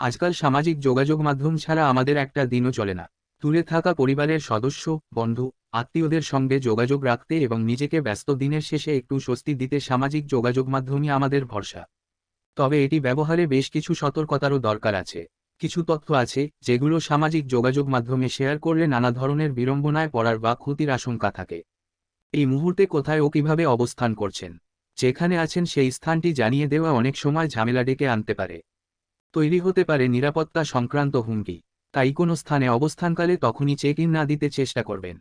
আজকাল সামাজিক যোগাযোগ মাধ্যম ছাড়া আমাদের একটা দিনও চলে না। দূরে থাকা পরিবারের সদস্য, বন্ধু, আত্মীয়দের সঙ্গে যোগাযোগ রাখতে এবং নিজেকে ব্যস্ত দিনের শেষে একটু স্বস্তি দিতে সামাজিক যোগাযোগ মাধ্যমই আমাদের ভরসা। তবে এটি ব্যবহারে বেশ কিছু সতর্কতারও দরকার আছে। কিছু তথ্য আছে, যেগুলো সামাজিক যোগাযোগ মাধ্যমে শেয়ার করলে নানা ধরনের বিড়ম্বনায় পড়ার বা ক্ষতির আশঙ্কা থাকে। এই মুহূর্তে কোথায় ও কীভাবে অবস্থান করছেন? যেখানে আছেন সেই স্থানটি জানিয়ে দেওয়া অনেক সময় ঝামেলা ডেকে আনতে পারে। তৈরি হতে পারে নিরাপত্তা সংক্রান্ত হুমকি। তাই কোনো স্থানে অবস্থানকালে তখনই চেক ইন না দিতে চেষ্টা করবেন।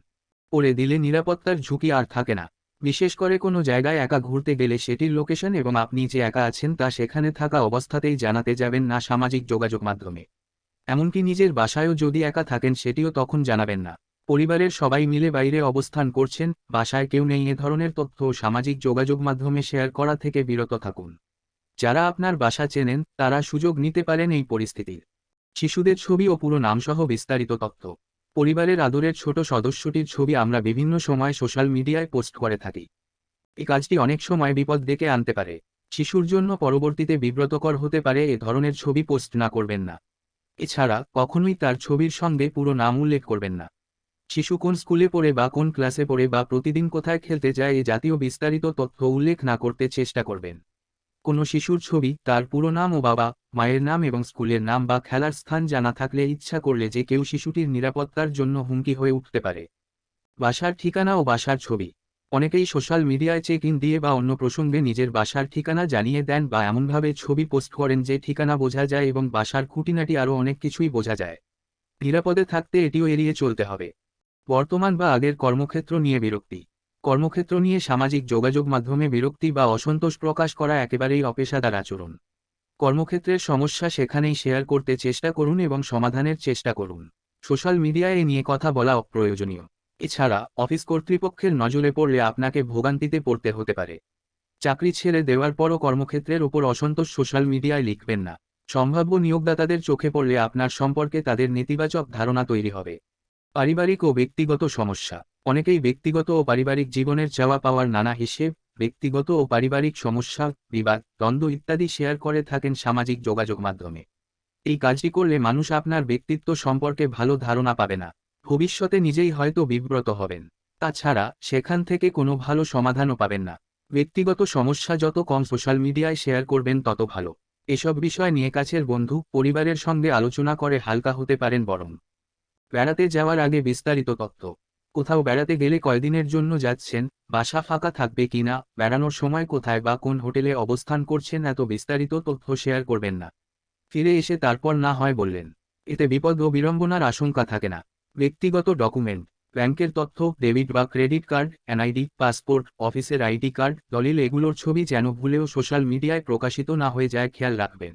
করে দিলে নিরাপত্তার ঝুঁকি আর থাকে না। বিশেষ করে কোনো জায়গায় একা ঘুরতে গেলে সেটির লোকেশন এবং আপনি যে একা আছেন তা সেখানে থাকা অবস্থাতেই জানাতে যাবেন না সামাজিক যোগাযোগ মাধ্যমে। এমনকি নিজের বাসায়ও যদি একা থাকেন সেটিও তখন জানাবেন না। পরিবারের সবাই মিলে বাইরে অবস্থান করছেন, বাসায় কেউ নেই, এ ধরনের তথ্য সামাজিক যোগাযোগ মাধ্যমে শেয়ার করা থেকে বিরত থাকুন। যারা আপনার বাসা চেনেন, তারা সুযোগ নিতে পারেন এই পরিস্থিতির। শিশুদের ছবি ও পুরো নামসহ বিস্তারিত তথ্য। পরিবারের আদরের ছোট সদস্যটির ছবি আমরা বিভিন্ন সময় সোশ্যাল মিডিয়ায় পোস্ট করে থাকি। এই কাজটি অনেক সময় বিপদ ডেকে আনতে পারে। শিশুর জন্য পরবর্তীতে বিব্রতকর হতে পারে এ ধরনের ছবি পোস্ট না করবেন না। এছাড়া, কখনোই তার ছবির সঙ্গে পুরো নাম উল্লেখ করবেন না। শিশু কোন স্কুলে পড়ে বা কোন ক্লাসে পড়ে বা প্রতিদিন কোথায় খেলতে যায় এ জাতীয় বিস্তারিত তথ্য উল্লেখ না করতে চেষ্টা করবেন। কোনো শিশুর ছবি, তার পুরো নাম ও বাবা, মায়ের নাম এবং স্কুলের নাম বা খেলার স্থান জানা থাকলে ইচ্ছা করলে যে কেউ শিশুটির নিরাপত্তার জন্য হুমকি হয়ে উঠতে পারে। বাসার ঠিকানা ও বাসার ছবি। অনেকেই সোশ্যাল মিডিয়ায় চেক ইন দিয়ে বা অন্য প্রসঙ্গে নিজের বাসার ঠিকানা জানিয়ে দেন বা এমনভাবে ছবি পোস্ট করেন যে ঠিকানা বোঝা যায় এবং বাসার খুঁটিনাটি আরও অনেক কিছুই বোঝা যায়। নিরাপদে থাকতে এটিও এড়িয়ে চলতে হবে। বর্তমান বা আগের কর্মক্ষেত্র নিয়ে বিরক্তি। কর্মক্ষেত্র নিয়ে সামাজিক যোগাযোগ মাধ্যমে বিরক্তি বা অসন্তোষ প্রকাশ করা একেবারেই অপেশাদার আচরণ। কর্মক্ষেত্রের সমস্যা সেখানেই শেয়ার করতে চেষ্টা করুন এবং সমাধানের চেষ্টা করুন। সোশ্যাল মিডিয়ায় এ নিয়ে কথা বলা অপ্রয়োজনীয়। এছাড়া অফিস কর্তৃপক্ষের নজরে পড়লে আপনাকে ভোগান্তিতে পড়তে হতে পারে। চাকরি ছেড়ে দেওয়ার পরও কর্মক্ষেত্রের ওপর অসন্তোষ সোশ্যাল মিডিয়ায় লিখবেন না। সম্ভাব্য নিয়োগদাতাদের চোখে পড়লে আপনার সম্পর্কে তাদের নেতিবাচক ধারণা তৈরি হবে। পারিবারিক ও ব্যক্তিগত সমস্যা। অনেকেই ব্যক্তিগত ও পারিবারিক জীবনের চাওয়া পাওয়ার নানা হিসেব, ব্যক্তিগত ও পারিবারিক সমস্যা, বিবাদ, দ্বন্দ্ব ইত্যাদি শেয়ার করে থাকেন সামাজিক যোগাযোগ মাধ্যমে। এই কাজটি করলে মানুষ আপনার ব্যক্তিত্ব সম্পর্কে ভালো ধারণা পাবে না। ভবিষ্যতে নিজেই হয়তো বিব্রত হবেন। তাছাড়া, সেখান থেকে কোনো ভালো সমাধানও পাবেন না। ব্যক্তিগত সমস্যা যত কম সোশ্যাল মিডিয়ায় শেয়ার করবেন তত ভালো। এসব বিষয় নিয়ে কাছের বন্ধু, পরিবারের সঙ্গে আলোচনা করে হালকা হতে পারেন বরং। বেড়াতে যাওয়ার আগে বিস্তারিত তথ্য। কোথাও বেড়াতে গেলে কয়দিনের জন্য যাচ্ছেন, বাসা ফাঁকা থাকবে কিনা বেড়ানোর সময় কোথায় বা কোন হোটেলে অবস্থান করছেন এত বিস্তারিত তথ্য শেয়ার করবেন না। ফিরে এসে তারপর না হয় বললেন, এতে বিপদ ও বিড়ম্বনার আশঙ্কা থাকে না। ব্যক্তিগত ডকুমেন্ট, ব্যাংকের তথ্য, ডেবিট বা ক্রেডিট কার্ড, এনআইডি, পাসপোর্ট, অফিসের আইডি কার্ড, দলিল এগুলোর ছবি যেন ভুলেও সোশ্যাল মিডিয়ায় প্রকাশিত না হয়ে যায়, খেয়াল রাখবেন।